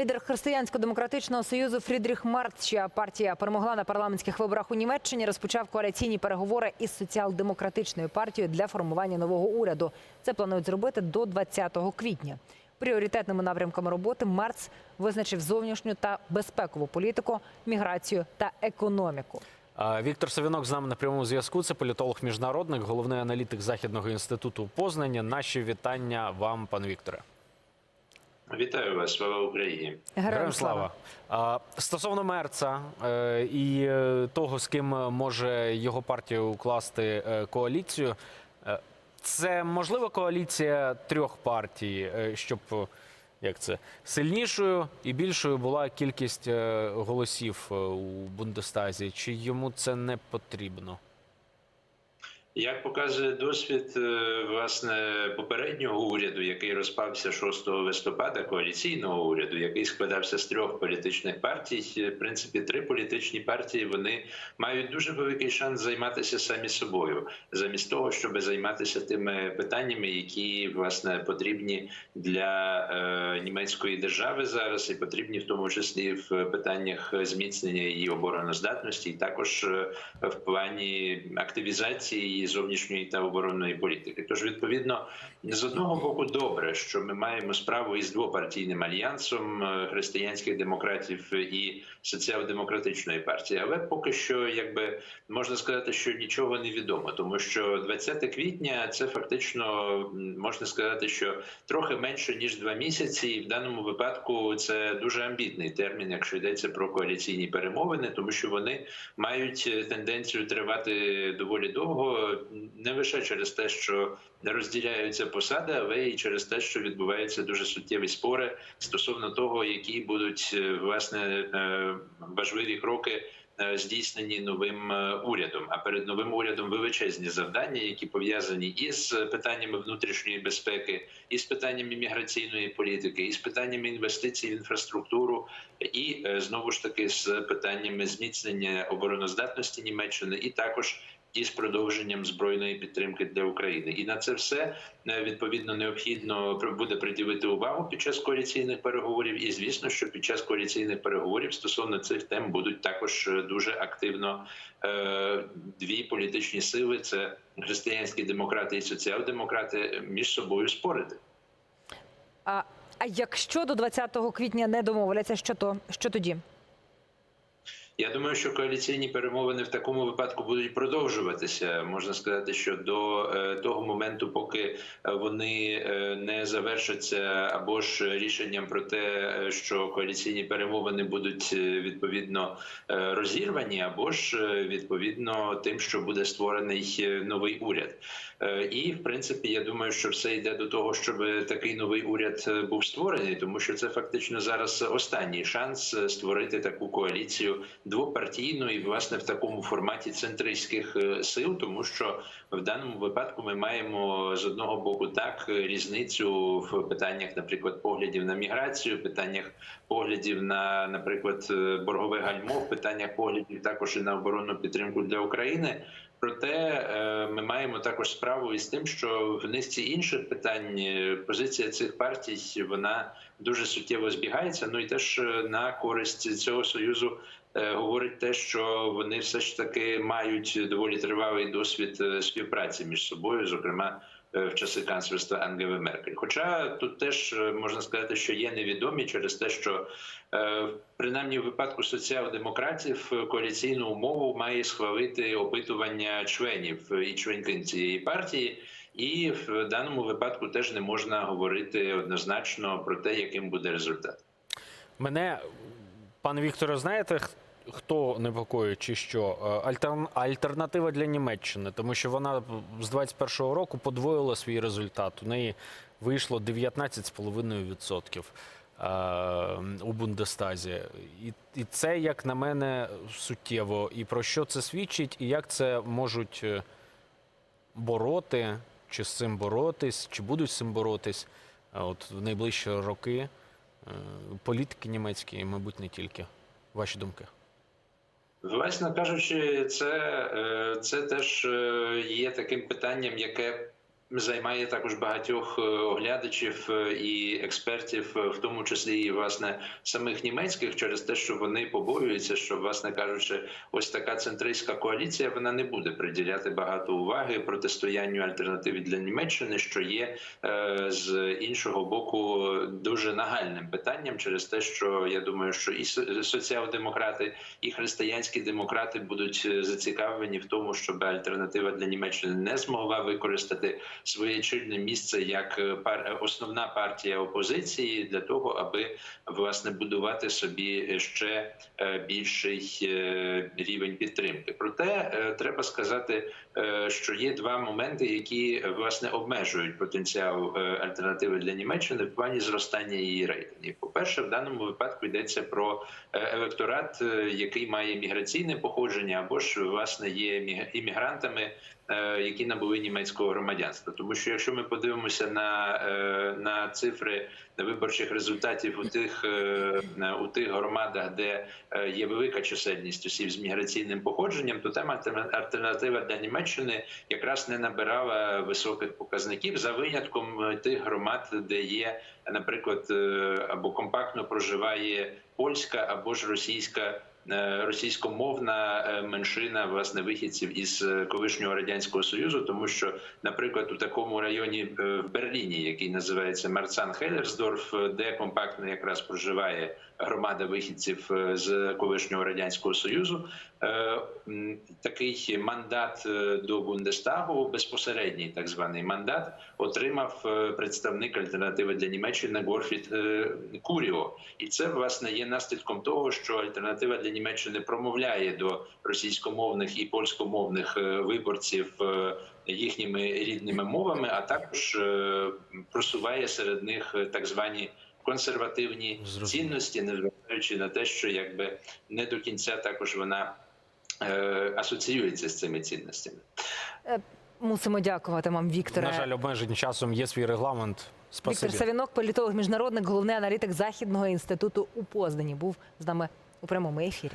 Лідер християнсько-демократичного союзу Фрідріх Марц, чия партія перемогла на парламентських виборах у Німеччині, розпочав коаліційні переговори із соціал-демократичною партією для формування нового уряду. Це планують зробити до 20 квітня. Пріоритетними напрямками роботи Марц визначив зовнішню та безпекову політику, міграцію та економіку. Віктор Савінок з нами на прямому зв'язку. Це політолог міжнародник, головний аналітик Західного інституту у Познані. Наші вітання вам, пане Вікторе. Вітаю вас, слава Україні. Героям слава. А, Стосовно Мерца е, і е, того, з ким може його партія укласти е, коаліцію, е, це можлива коаліція трьох партій, е, щоб як це сильнішою і більшою була кількість е, голосів у Бундестазі. Чи йому це не потрібно? Як показує досвід е, власне попереднього уряду, який розпався 6 листопада, коаліційного уряду, який складався з трьох політичних партій, е, в принципі, три політичні партії вони мають дуже великий шанс займатися самі собою, замість того, щоб займатися тими питаннями, які власне потрібні для е, німецької держави зараз, і потрібні в тому числі в питаннях зміцнення її обороноздатності, і також е, в плані активізації зовнішньої та оборонної політики. Тож, відповідно, з одного боку, добре, що ми маємо справу із двопартійним альянсом е, християнських демократів і соціал-демократичної партії, але поки що, якби можна сказати, що нічого не відомо, тому що 20 квітня це фактично можна сказати, що трохи менше ніж два місяці, і в даному випадку це дуже амбітний термін, якщо йдеться про коаліційні перемовини, тому що вони мають е, тенденцію тривати доволі довго, не лише через те, що не розділяються посади, але й через те, що відбуваються дуже суттєві спори стосовно того, які будуть е, власне е, важливі кроки. е, Здійснені новим урядом, а перед новим урядом величезні завдання, які пов'язані із питаннями внутрішньої безпеки, і з питаннями міграційної політики, і з питаннями інвестицій в інфраструктуру, і знову ж таки з питаннями зміцнення обороноздатності Німеччини, і також із продовженням збройної підтримки для України, і на це все е, відповідно необхідно буде приділити увагу під час коаліційних переговорів. І звісно, що під час коаліційних переговорів стосовно цих тем будуть також е, дуже активно е, дві політичні сили: це християнські демократи і соціал-демократи між собою спорити. А, а якщо до 20 квітня не домовляться, що то що тоді? Я думаю, що коаліційні перемовини в такому випадку будуть продовжуватися. Можна сказати, що до е, того моменту, поки е, вони е, не завершаться, або ж рішенням про те, що коаліційні перемовини будуть відповідно розірвані, або ж відповідно тим, що буде створений новий уряд. І в принципі, я думаю, що все йде до того, щоб такий новий уряд був створений, тому що це фактично зараз останній шанс створити таку коаліцію двопартійну і власне в такому форматі центристських е, сил, тому що в даному випадку ми маємо з одного боку так е, різницю в питаннях, наприклад, поглядів на міграцію, питаннях поглядів на, наприклад, е, боргове гальмо, питаннях поглядів також і на оборонну підтримку для України. Проте ми маємо також справу із тим, що в низці інших питань позиція цих партій вона дуже суттєво збігається. Ну і теж на користь цього союзу говорить те, що вони все ж таки мають доволі тривалий досвід е, співпраці між собою, зокрема. е, В часи канцлерства Ангели Меркель, хоча тут теж е, можна сказати, що є невідомі через те, що е, принаймні в випадку соціал-демократів е, коаліційну умову має схвалити опитування членів і членкинь цієї партії, і в даному випадку теж не можна говорити однозначно про те, яким буде результат. Мене, пане Вікторе, знаєте, хто непокоїть чи що? Е, Альтернатива для Німеччини, тому що вона з 21-го року подвоїла свій результат. У неї вийшло 19,5% е, у Бундестазі. І, і це, як на мене, суттєво. І про що це свідчить, і як це можуть е, бороти, чи з цим боротись, чи будуть з цим боротись от в найближчі роки політики німецькі, і, мабуть, не тільки. Ваші думки? Власне кажучи, це, е, це теж е, є таким питанням, яке займає також багатьох е, оглядачів е, і експертів, е, в тому числі і власне самих німецьких, через те, що вони побоюються, що, власне кажучи, ось така центристська коаліція вона не буде приділяти багато уваги протистоянню альтернативі для Німеччини, що є з іншого боку дуже нагальним питанням, через те, що я думаю, що і со- соціал-демократи, і християнські демократи будуть зацікавлені в тому, щоб альтернатива для Німеччини не змогла використати своє чільне місце як е, пар- основна партія опозиції для того, аби власне будувати собі ще е, більший е, рівень підтримки. Проте е, треба сказати, е, що є два моменти, які е, власне обмежують потенціал е, альтернативи для Німеччини в плані зростання її рейтингів. По перше, в даному випадку йдеться про е, електорат, е, який має міграційне походження, або ж власне є міг- іммігрантами, е, які набули німецького громадянства. Тому що якщо ми подивимося на, е, на цифри виборчих результатів у тих е, у тих громадах, де е, є велика чисельність осіб з міграційним походженням, то там альтернатива для Німеччини якраз не набирала високих показників за винятком е, тих громад, де є, наприклад, е, або компактно проживає польська або ж російська. е, Російськомовна меншина власне вихідців із колишнього радянського союзу, тому що, наприклад, у такому районі в Берліні, який називається Марцан Хеллерсдорф, де компактно якраз проживає громада вихідців е, з колишнього радянського союзу, е, такий мандат е, до Бундестагу, безпосередній так званий мандат, отримав представник альтернативи для Німеччини Горфіт е, Куріо, і це власне є наслідком того, що альтернатива для Німеччини промовляє до російськомовних і польськомовних виборців їхніми рідними мовами, а також просуває серед них так звані консервативні Зрозуміло. цінності, незважаючи на те, що якби не до кінця також вона е, асоціюється з цими цінностями. Мусимо дякувати вам, Вікторе. На жаль, обмежень часом є свій регламент. Спасибі. Віктор Савінок, політолог, міжнародник, головний аналітик Західного інституту у Познані, був з нами у прямому ефірі.